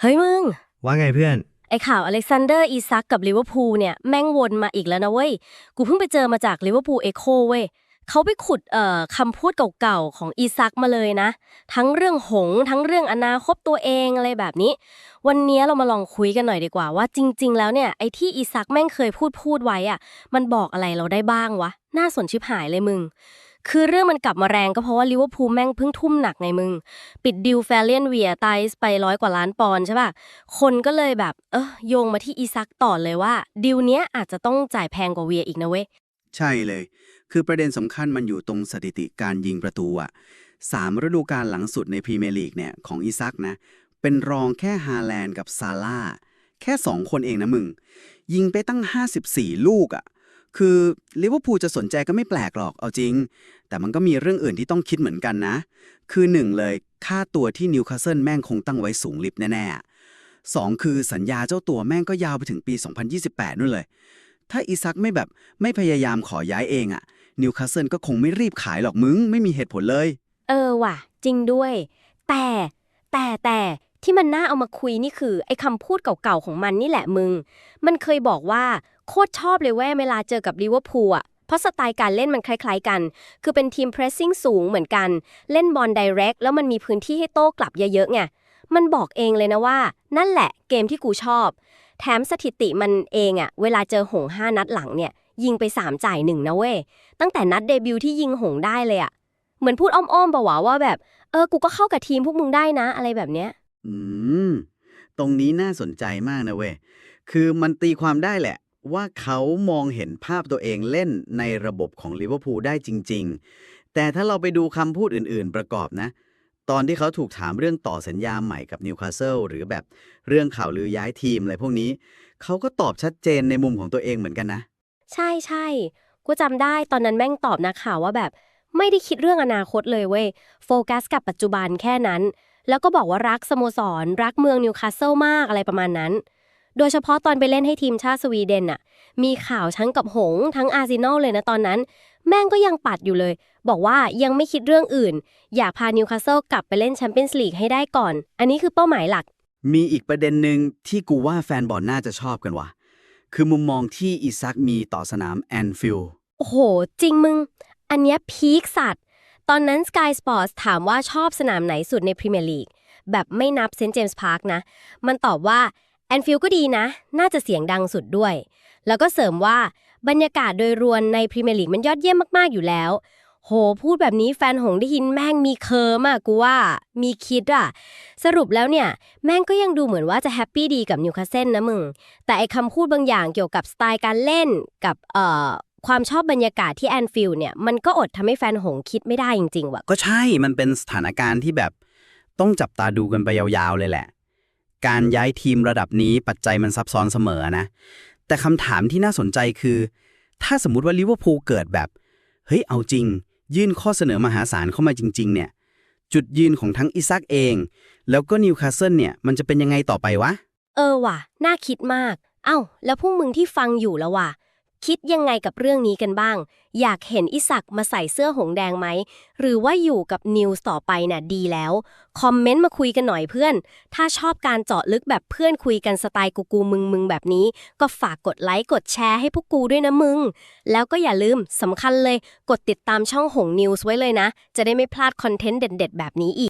เฮ้ยมึง ว่าไงเพื่อน ไอข่าวอเล็กซานเดอร์อีซักกับลิเวอร์พูลเนี่ยแม่งวนมาอีกแล้วนะเว้ย กูเพิ่งไปเจอมาจากลิเวอร์พูลเอโคเว้ยเขาไปขุดเอ่อคำพูดเก่าๆของอีซักมาเลยนะ ทั้งเรื่องหงส์ทั้งเรื่องอนาคตตัวเองอะไรแบบนี้ วันนี้เรามาลองคุยกันหน่อยดีกว่าว่าจริง ๆ แล้วเนี่ยไอที่อีซักแม่งเคยพูดพูดไว้อะมันบอกอะไรเราได้บ้างวะ น่าสนชิบหายเลยมึง คือเรื่องมันกลับมาแรงก็เพราะว่าลิเวอร์พูลแม่งเพิ่งทุ่มหนักไงมึง ปิดดิวแฟเลียนเวียไตส์ไปร้อยกว่าล้านปอนด์ใช่ป่ะ คนก็เลยแบบ เออโยงมาที่อีซักต่อเลยว่า ดิวเนี้ยอาจจะต้องจ่ายแพงกว่าเวียอีกนะเว้ย ใช่เลย คือประเด็นสำคัญมันอยู่ตรงสถิติการยิงประตูอะสามฤดูกาลหลังสุดในพรีเมียร์ลีกเนี่ยของอิซักนะ เป็นรองแค่ฮาแลนด์กับซาร่าแค่สองคนเองนะมึง ยิงไปตั้ง 54 ลูกอะ คือลิเวอร์พูลจะสนใจก็ไม่แปลกหรอกเอาจริง แต่มันก็มีเรื่องอื่นที่ต้องคิดเหมือนกันนะ คือหนึ่งเลยค่าตัวที่นิวคาสเซิลแม่งคงตั้งไว้สูงลิบแน่ๆสองคือสัญญาเจ้าตัวแม่งก็ยาวไปถึงปี 2028นู่นเลย ถ้าอีซักไม่แบบไม่พยายามขอย้ายเองอะนิวคาสเซิลก็คงไม่รีบขายหรอกมึงไม่มีเหตุผลเลย เออว่ะ จริงด้วย แต่แต่แต่ที่มันน่าเอามาคุยนี่คือไอ้คำพูดเก่าๆของมันนี่แหละมึง มันเคยบอกว่า โคตรชอบเลยแว่เวลาเจอกับลิเวอร์พูลอะเพราะสไตล์การเล่นมันคล้ายๆกัน คือเป็นทีมเพรสซิ่งสูงเหมือนกัน เล่นบอลไดเรกแล้วมันมีพื้นที่ให้โต้กลับเยอะๆไง มันบอกเองเลยนะว่า นั่นแหละเกมที่กูชอบ แถมสถิติมันเองอะเวลาเจอหงห้านัดหลังเนี่ย ยิงไป 3 จ่ายหนึ่งนะเว้ย ตั้งแต่นัดเดบิวต์ที่ยิงหงได้เลยอะเหมือนพูดอ้อมๆปะวะว่าแบบ เออ กูก็เข้ากับทีมพวกมึงได้นะ อะไรแบบเนี้ย อืม ตรงนี้น่าสนใจมากนะเว้ย คือมันตีความได้แหละ ว่าเขามองเห็นภาพตัวเองเล่นในระบบของลิเวอร์พูลได้จริง ๆ แต่ถ้าเราไปดูคำพูดอื่น ๆ ประกอบนะ ตอนที่เขาถูกถามเรื่องต่อสัญญาใหม่กับนิวคาสเซิลหรือแบบเรื่องข่าวลือย้ายทีมอะไรพวกนี้ เขาก็ตอบชัดเจนในมุมของตัวเองเหมือนกันนะ ใช่ใช่กูจำได้ตอนนั้นแม่งตอบนักข่าวว่าแบบไม่ได้คิดเรื่องอนาคตเลยเว้ยโฟกัสกับปัจจุบันแค่นั้น แล้วก็บอกว่ารักสโมสร รักเมืองนิวคาสเซิลมากอะไรประมาณนั้น โดยเฉพาะตอนไปเล่นให้ทีมชาติสวีเดนน่ะ มีข่าวทั้งกับหงส์ทั้งอาร์เซนอลเลยนะตอนนั้น แม่งก็ยังปัดอยู่เลย บอกว่ายังไม่คิดเรื่องอื่น อยากพานิวคาสเซิลกลับไปเล่นแชมเปี้ยนส์ลีกให้ได้ก่อน อันนี้คือเป้าหมายหลัก มีอีกประเด็นหนึ่งที่กูว่าแฟนบอลน่าจะชอบกันว่ะคือมุมมองที่อิซักมีต่อสนามแอนฟิลด์โอ้โห จริงมึง อันเนี้ยพีคสัตว์ ตอนนั้น Sky Sports ถามว่าชอบสนามไหนสุดในพรีเมียร์ลีกแบบไม่นับเซนต์เจมส์พาร์คนะ มันตอบว่า แอนฟิลก็ดีนะ น่าจะเสียงดังสุดด้วย แล้วก็เสริมว่าบรรยากาศโดยรวมในพรีเมียร์ลีกมันยอดเยี่ยมมาก ๆ อยู่แล้ว โห พูดแบบนี้แฟนหงได้ยินแม่งมีเคิร์มอะกูว่า มีคิดอะสรุปแล้วเนี่ย แม่งก็ยังดูเหมือนว่าจะแฮปปี้ดีกับนิวคาสเซิลนะมึง แต่ไอคำพูดบางอย่างเกี่ยวกับสไตล์การเล่นกับเอ่อความชอบบรรยากาศที่แอนฟิลเนี่ยมันก็อดทำให้แฟนหงคิดไม่ได้จริงๆว่ะก็ใช่มันเป็นสถานการณ์ที่แบบต้องจับตาดูกันไปยาวๆเลยแหละ การย้ายทีมระดับนี้ปัจจัยมันซับซ้อนเสมอนะ แต่คำถามที่น่าสนใจคือ ถ้าสมมติว่าลิเวอร์พูลเกิดแบบ เฮ้ย เอาจริง ยื่นข้อเสนอมหาศาลเข้ามาจริง ๆ เนี่ย จุดยืนของทั้งอิซักเอง แล้วก็นิวคาสเซิลเนี่ย มันจะเป็นยังไงต่อไปวะ เออว่ะ น่าคิดมาก เอ้า แล้วพวกมึงที่ฟังอยู่แล้วว่ะ คิดยังไงกับเรื่องนี้กันบ้าง อยากเห็นอิสักมาใส่เสื้อหงแดงไหม หรือว่าอยู่กับนิวส์ต่อไปน่ะดีแล้ว คอมเมนต์มาคุยกันหน่อยเพื่อน ถ้าชอบการเจาะลึกแบบเพื่อนคุยกันสไตล์กูกูมึงมึงแบบนี้ ก็ฝากกดไลค์กดแชร์ให้พวกกูด้วยนะมึง แล้วก็อย่าลืมสำคัญเลย กดติดตามช่องหงนิวส์ไว้เลยนะ จะได้ไม่พลาดคอนเทนต์เด็ด ๆ แบบนี้อีก